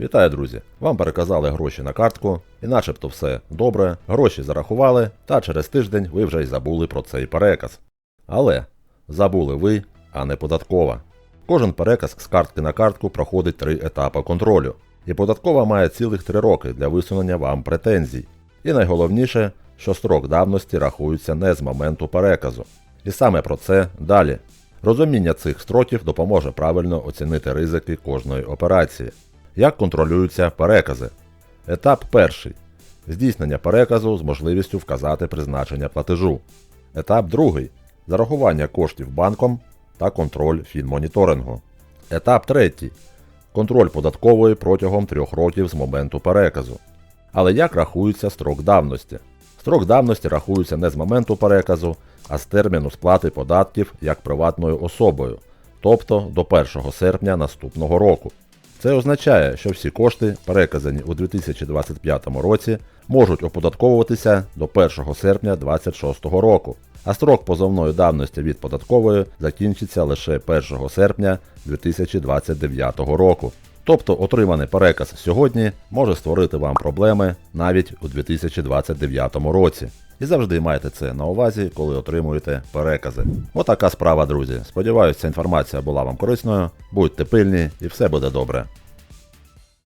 Вітаю, друзі! Вам переказали гроші на картку, і начебто все добре, гроші зарахували, та через тиждень ви вже й забули про цей переказ. Але забули ви, а не податкова. Кожен переказ з картки на картку проходить три етапи контролю, і податкова має цілих три роки для висунення вам претензій. І найголовніше, що строк давності рахується не з моменту переказу. І саме про це далі. Розуміння цих строків допоможе правильно оцінити ризики кожної операції. Як контролюються перекази? Етап перший. Здійснення переказу з можливістю вказати призначення платежу. Етап другий. Зарахування коштів банком та контроль фінмоніторингу. Етап третій. Контроль податкової протягом трьох років з моменту переказу. Але як рахується строк давності? Строк давності рахується не з моменту переказу, а з терміну сплати податків як приватною особою, тобто до 1 серпня наступного року. Це означає, що всі кошти, переказані у 2025 році, можуть оподатковуватися до 1 серпня 2026 року, а строк позовної давності від податкової закінчиться лише 1 серпня 2029 року. Тобто отриманий переказ сьогодні може створити вам проблеми навіть у 2029 році. І завжди майте це на увазі, коли отримуєте перекази. Отака справа, друзі. Сподіваюся, ця інформація була вам корисною. Будьте пильні і все буде добре.